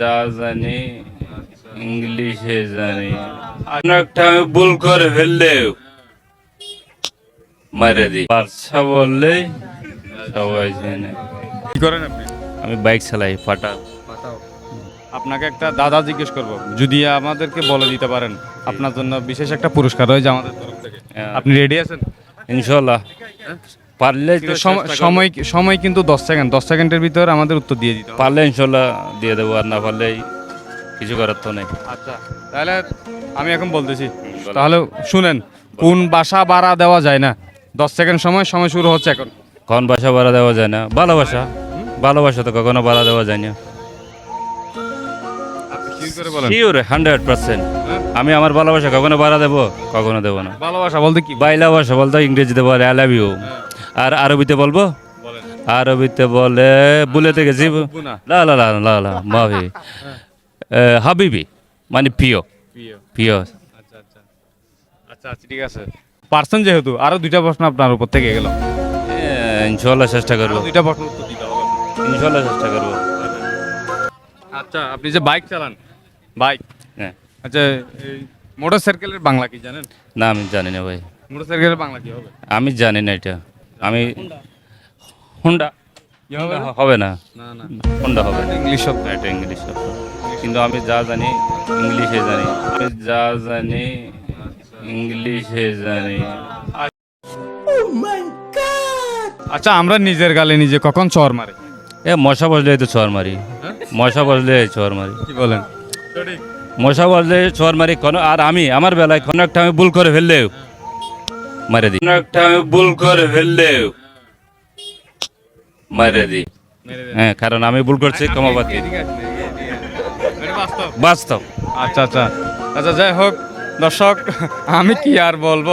যা জানি ইংলিশে জানি। একটা আমি ভুল করে ফেললে মারে দিই বাচ্চা বললে সবাই জানে। কি করেন আপনি? আমি বাইক চালাই ফাটা আপনাকে একটা দাদা জিজ্ঞেস করব যদি আমাদেরকে বলে দিতে পারেন আপনার জন্য বিশেষ একটা পুরস্কার রয়েছে আমাদের তরফ থেকে। হ্যাঁ। আপনি রেডি আছেন? ইনশাল্লাহ। পারলে সময়- সময় কিন্তু দশ সেকেন্ড দশ সেকেন্ডের ভিতর আমাদের উত্তর দিয়ে দিতে পারলে ইনশাল্লাহ দিয়ে দেবো আর না পারলে কিছু করার তো নেই। আচ্ছা তাহলে আমি এখন বলতেছি তাহলে শুনেন কোন বাসা ভাড়া দেওয়া যায় না? দশ সেকেন্ড সময় সময় শুরু হচ্ছে এখন। কোন ভাষা বাড়া দেওয়া যায় না? ভালোবাসা ভালোবাসা তো কখনো বাড়া দেওয়া যায় না। আপনি কি করে বলেন। শিওর হান্ড্রেড পার্সেন্ট আমি আমার ভালোবাসা কখনো বাড়া দেবো কখনো দেবো না। ভালোবাসা বলতে কি? বাইলা ভাষা বলতো ইংরেজিতে বলে আই লাভ ইউ আর আরবিতে বলব? আরবিতে বলে বুলেতে গেছি না লা লা লা লা লা মাভি হাবিবি মানে প্রিয়। প্রিয়। আচ্ছা আচ্ছা। আচ্ছা আচ্ছা ঠিক আছে। পার্সেন যেহেতু আরও দুইটা প্রশ্ন আপনার উপর থেকে গেল। এ, ইনশাল্লাহ চেষ্টা করব। দুইটা প্রশ্ন উত্তর দিতে হবে। ইনশাল্লাহ চেষ্টা করব। আচ্ছা আপনি যে বাইক চালান বাইক। হ্যাঁ। আচ্ছা মোটর সাইকেলের বাংলা কি জানেন? না আমি জানি না ভাই। মোটর সাইকেলের বাংলা কি হবে? আমি জানি না এটা। আমি হুন্ডা হবে? না? হবে না। না না। হুন্ডা হবে। না ইংলিশ শব্দ। এটা ইংলিশ শব্দ। কিন্তু আমি যা জানি ইংলিশে জানি। আমি যা জানি ইংলিশে জানি। আচ্ছা আমরা নিজের গালে নিজে কখন চর মারি? এ মশা বসলে তো চর মারি। মশা বসলে চর মারি। কি বলেন? মশা বসলে চর মারি কোনো আর আমি আমার বেলায় কোনো একটা আমি ভুল করে ফেললে মারে একটা আমি ভুল করে ফেললেও মারে হ্যাঁ কারণ আমি ভুল করছি আচ্ছা, ক্ষমাবাদ বাস্তব। আচ্ছা আচ্ছা। আচ্ছা যাই হোক দর্শক আমি কি আর বলব?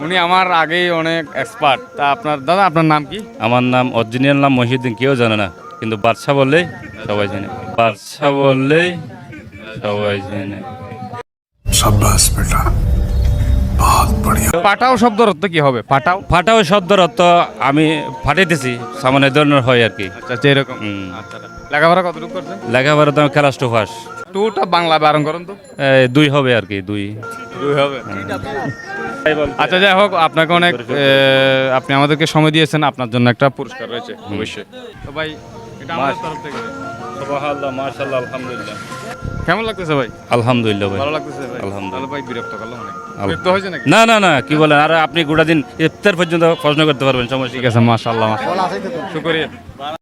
উনি আমার আগেই অনেক এক্সপার্ট তা আপনার দাদা আপনার নাম কি? আমার নাম অরিজিনাল নাম মহিউদ্দিন কেউ জানে না। কিন্তু বাদশাহ বললেই সবাই জানে। বাদশাহ বললেই সবাই জানে। সাব্বাস বেটা। পাটাও শব্দর অর্থ কি হবে? পাটাও ফাটাও শব্দের অর্থ আমি ফাটাইতেছি সামান্য ধরনের হয় আর কি। আচ্ছা আচ্ছা এরকম। হুম। আচ্ছা লেখাপড়া কতটুকু করছেন? লেখাপড়া তো আমি ক্লাস টু ফার্স্ট টুটা বাংলা বারণ করুন তো। দুই হবে আর কি দুই। দুই হবে। আচ্ছা যাই হোক আপনাকে অনেক আপনি আমাদেরকে সময় দিয়েছেন আপনার জন্য একটা পুরস্কার রয়েছে অবশ্যই। তো ভাই এটা আমাদের তরফ থেকে। মাশাল্লাহ আলহামদুলিল্লাহ। কেমন লাগতেছে ভাই? আলহামদুলিল্লাহ ভাই। ভালো লাগতেছে ভাই। আলহামদুলিল্লাহ। ভাই বিরক্ত করলাম অনেক। বিরক্ত হয়েছে নাকি? না না না কি বলেন আর আপনি গোটা দিন ইফতার পর্যন্ত প্রশ্ন করতে পারবেন সমস্যা ঠিক আছে মাশাআল্লাহ মাশাআল্লাহ। শুকরিয়া।